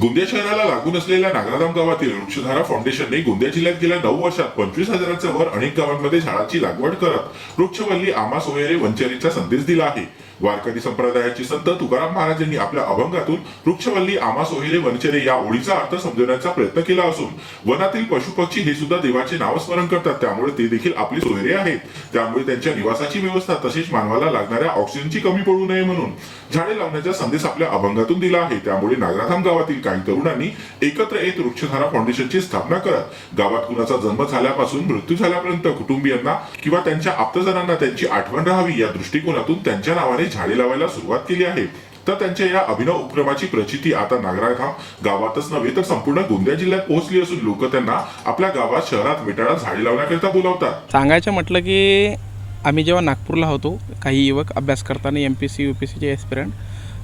गोंदिया शहराला लागून असलेल्या नागराधाम गावातील वृक्षधारा फाउंडेशनने गोंदिया जिल्ह्यात गेल्या नऊ वर्षात पंचवीस हजाराच्या वर अनेक गावांमध्ये झाडाची लागवड करत वृक्षवल्ली आमा सोयरे वंचरीचा संदेश दिला आहे. वारकरी संप्रदायाची संत तुकाराम महाराजांनी आपल्या अभंगातून वृक्षवल्ली आमा सोहेरे वनचरे या ओळीचा अर्थ समजवण्याचा प्रयत्न केला असून वनातील पशुपक्षी हे सुद्धा देवाचे नावस्मरण करतात. त्यामुळे ते देखील आपली सोहेरे आहेत. त्यामुळे त्यांच्या निवासाची व्यवस्था तसेच मानवाला लागणाऱ्या ऑक्सिजनची कमी पडू नये म्हणून झाडे लावण्याचा संदेश आपल्या अभंगातून दिला आहे. त्यामुळे नागराधाम गावातील काही तरुणांनी एकत्र येत वृक्षधारा फाउंडेशनची स्थापना करत गावात कुणाचा जन्म झाल्यापासून मृत्यू झाल्यापर्यंत कुटुंबियांना किंवा त्यांच्या आप्तजनांना त्यांची आठवण राहावी या दृष्टिकोनातून त्यांच्या नावाने झाडे लावायला सुरुवात केली आहे. तर त्यांच्या या अभिनव उपक्रमाची प्रचिती आता नागराधाम गावातच नव्हे तर संपूर्ण गोंदिया जिल्ह्यात पोहोचली असून लोक त्यांना आपल्या गावात शहरात मिटाळा झाडे लावण्याकरिता बोलावतात. सांगायचं म्हटलं की आम्ही जेव्हा नागपूरला होतो काही युवक अभ्यास करताना M P C U P सीचे एस्पिरंट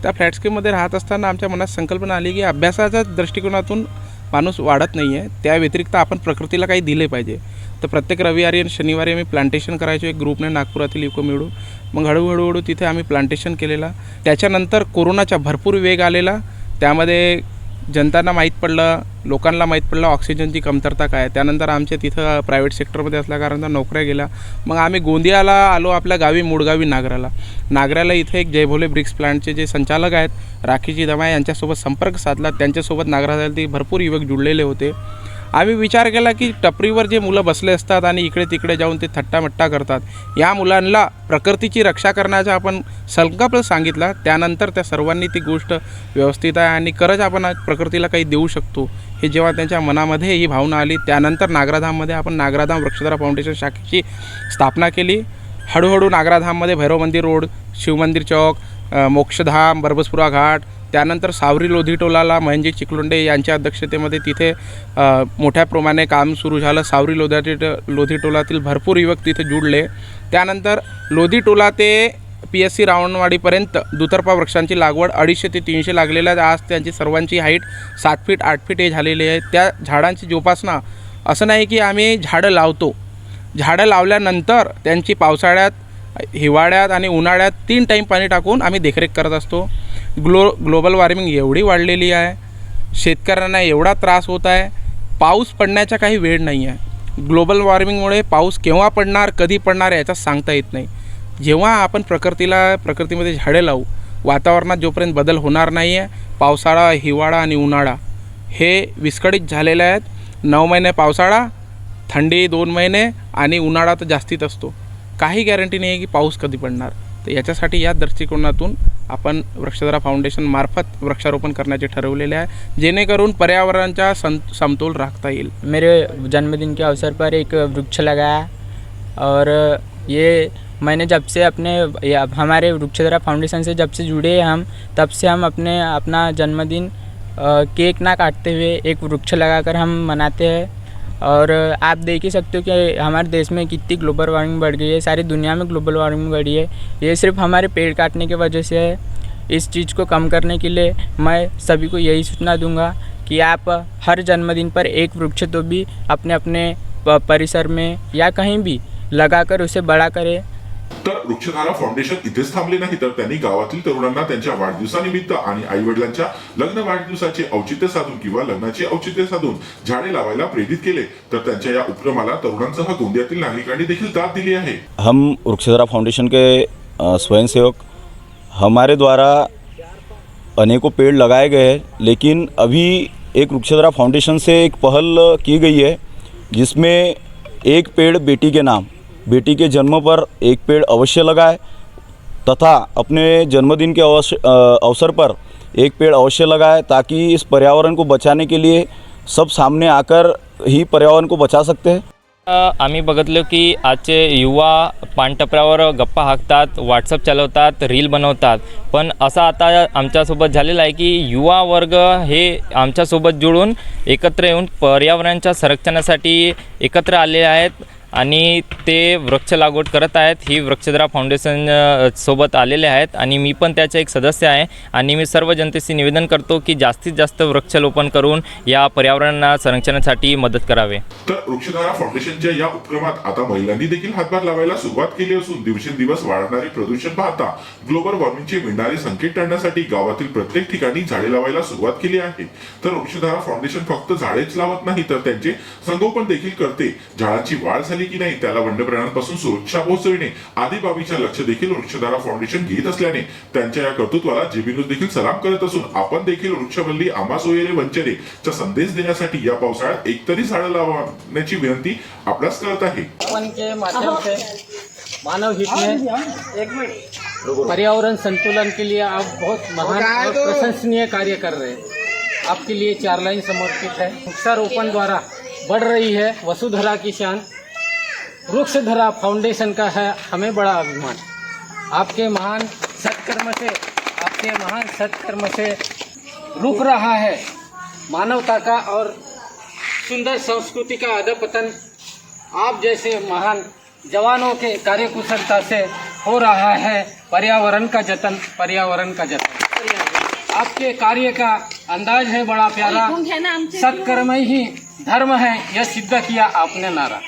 त्या फ्लॅटस्कीमध्ये राहत असताना आमच्या मनात संकल्पना आली की अभ्यासाच्या दृष्टिकोनातून माणूस वाढत नाही आहे त्या व्यतिरिक्त आपण प्रकृतीला काही दिले पाहिजे. तर प्रत्येक रविवारी आणि शनिवारी आम्ही प्लांटेशन करायचो. एक ग्रुपने नागपुरातील युको मिळून मग हळूहळू हळू तिथे आम्ही प्लांटेशन केलेला. त्याच्यानंतर कोरोनाचा भरपूर वेग आलेला. त्यामध्ये जनतांना माहीत पडलं लोकांना माहीत पडलं ऑक्सिजनची कमतरता काय आहे. त्यानंतर आमच्या तिथं प्रायव्हेट सेक्टरमध्ये असल्याकारण त्या नोकऱ्या गेल्या. मग आम्ही गोंदियाला आलो आपल्या गावी मुळगावी नागराला. नागराला इथे एक जयभोले ब्रिक्स प्लांटचे जे संचालक आहेत राखीजी दमाय यांच्यासोबत संपर्क साधला. त्यांच्यासोबत नागरातील भरपूर युवक जुळलेले होते. आम्ही विचार केला की टपरीवर जे मुलं बसले असतात आणि इकडे तिकडे जाऊन ते थट्टामट्टा करतात या मुलांना प्रकृतीची रक्षा करण्याचा आपण संकल्प सांगितला त्यानंतर त्या सर्वांनी ती गोष्ट व्यवस्थित आहे आणि खरंच आपण प्रकृतीला काही देऊ शकतो. हे जेव्हा त्यांच्या मनामध्ये ही भावना आली त्यानंतर नागराधाममध्ये आपण नागराधाम वृक्षधारा फाउंडेशन शाखेची स्थापना केली. हळूहळू नागराधाममध्ये भैरव मंदिर रोड शिवमंदिर चौक मोक्षधाम बरबसपुरा घाट त्यानंतर सावरी लोधीटोलाला महेंजी चिखलुंडे यांच्या अध्यक्षतेमध्ये तिथे मोठ्या प्रमाणे काम सुरू झालं. सावरी लोधाटी लोधीटोलातील भरपूर युवक तिथे जुडले. त्यानंतर लोधीटोला ते पी एस सी रावणवाडीपर्यंत दुतर्फा वृक्षांची लागवड अडीचशे ते तीनशे लागलेल्या आहेत. आज त्यांची सर्वांची हाईट सात फीट आठ फीट हे झालेली आहे. त्या झाडांची जोपासना असं नाही की आम्ही झाडं लावतो. झाडं लावल्यानंतर त्यांची पावसाळ्यात हिवाळ्यात आणि उन्हाळ्यात तीन टाईम पाणी टाकून आम्ही देखरेख करत असतो. ग्लो ग्लोबल वॉर्मिंग एवढी वाढलेली आहे शेतकऱ्यांना एवढा त्रास होत आहे पाऊस पडण्याचा काही वेळ नाही आहे ग्लोबल वॉर्मिंगमुळे पाऊस केव्हा पडणार कधी पडणार याचा सांगता येत नाही. जेव्हा आपण प्रकृतीला प्रकृतीमध्ये झाडे लावू वातावरणात जोपर्यंत बदल होणार नाही आहे पावसाळा हिवाळा आणि उन्हाळा हे विस्कळीत झालेले आहेत. नऊ महिने पावसाळा थंडी दोन महिने आणि उन्हाळा तर जास्तीत असतो. काही गॅरंटी नाही आहे की पाऊस कधी पडणार. तर याच्यासाठी या दृष्टिकोनातून आपण वृक्षधारा फाउंडेशन मार्फत वृक्षारोपण करण्याचे ठरवलेले आहे. जेणेकरून पर्यावरणाचा सं समतोल राखता येईल. मेरे जन्मदिन के अवसर पर एक वृक्ष लगाया और ये मैंने जब से अपने हमारे वृक्षधरा फाउंडेशन से जब से जुड़े हम तब से हम अपने अपना जन्मदिन केक ना काटते हुए एक वृक्ष लगाकर हम मनाते हैं। और आप देख ही सकते हो कि हमारे देश में कितनी ग्लोबल वार्मिंग बढ़ गई है, सारी दुनिया में ग्लोबल वार्मिंग बढ़ी है। ये सिर्फ़ हमारे पेड़ काटने की वजह से है। इस चीज़ को कम करने के लिए मैं सभी को यही सूचना दूँगा कि आप हर जन्मदिन पर एक वृक्ष तो भी अपने अपने परिसर में या कहीं भी लगाकर उसे बड़ा करें। तर वृक्षधारा फाउंडेशन इथेच थांबले नाही तर त्यांनी गावातील तरुणांना त्यांच्या वाढदिवसानिमित्त आणि आई वडिलांच्या लग्न वाढदिवसाचे औचित्य साधून किंवा लग्नाचे औचित्य साधून झाडे लावायला प्रेरित केले तर त्यांच्या या उपक्रमाला तरुणांसह गोंदियातील नागरिकांनी देखील दाद दिली आहे. हम वृक्षधारा फाउंडेशन के स्वयंसेवक हमारे द्वारा अनेकों पेड़ लगाए गए हैं लेकिन अभी एक वृक्षधारा फाउंडेशन से एक पहल की गई है जिसमें एक पेड़ बेटी के नाम बेटी के जन्म पर एक पेड़ अवश्य लगाए तथा अपने जन्मदिन के अवश्य अवसर पर एक पेड़ अवश्य लगाए ताकि इस पर्यावरण को बचाने के लिए सब सामने आकर ही पर्यावरण को बचा सकते हैं। आम्ही बघितलं की आजचे युवा पानटपऱ्यावर गप्पा हाकतात व्हॉट्सअप चालवतात रील बनवतात. पण असं आता आमच्यासोबत झालेलं आहे की युवा वर्ग हे आमच्यासोबत जुळून एकत्र येऊन पर्यावरणाच्या संरक्षणासाठी एकत्र आले आहेत. आणि ते वृक्ष लागवड करत आहेत. ही वृक्षधरा फाउंडेशन सोबत आलेले आहेत आणि मी पण त्याचे एक सदस्य आहे. आणि मी सर्व जनतेशी निवेदन करतो की जास्तीत जास्त वृक्षारोपण करून या पर्यावरण संरक्षणासाठी मदत करावे. तर वृक्षधारा फाउंडेशनच्या या उपक्रमात आता महिलांनी देखील हातभार लावायला सुरुवात केली असून दिवसेंदिवस वाढणारे प्रदूषण पाहता ग्लोबल वॉर्मिंगचे मिळणारे संकेत टाळण्यासाठी गावातील प्रत्येक ठिकाणी झाडे लावायला सुरुवात केली आहे. तर वृक्षधारा फाउंडेशन फक्त झाडेच लावत नाही तर त्यांचे संगोपन देखील करते. झाडाची वाढ झाली की नाही त्याला वन्य प्राण्यांपासून सुरक्षा पोहोचविणे. आदी बाबीच्या लक्ष देखील वृक्षधारा फाउंडेशन घेत असल्याने त्यांच्या या कर्तृत्वाला जेबी न्यूज देखील सलाम करत असून आपण देखील वृक्षवल्ली आम्हा सोयरे वंचरे चा संदेश देण्यासाठी या पावसाळ्यात एकतरी झाडं लावण्याची विनंती आपल्यास करत आहे. मानव हित में पर्यावरण संतुलन के लिए आप बहुत महान और प्रशंसनीय कार्य कर रहे हैं। आपके लिए चार लाइन समर्पित है। वृक्षारोपण द्वारा बढ़ रही है वसुधरा की शान। वृक्षधरा फाउंडेशन का है हमें बड़ा अभिमान। आपके महान सत्कर्म से आपके महान सत्कर्म से रुक रहा है। मानवता का और सुंदर संस्कृति का अधपतन आप जैसे महान जवानों के कार्यकुशलता से हो रहा है। पर्यावरण का जतन पर्यावरण का जतन। आपके कार्य का अंदाज है बड़ा प्यारा। सत्कर्म ही धर्म है यह सिद्ध किया आपने नारा।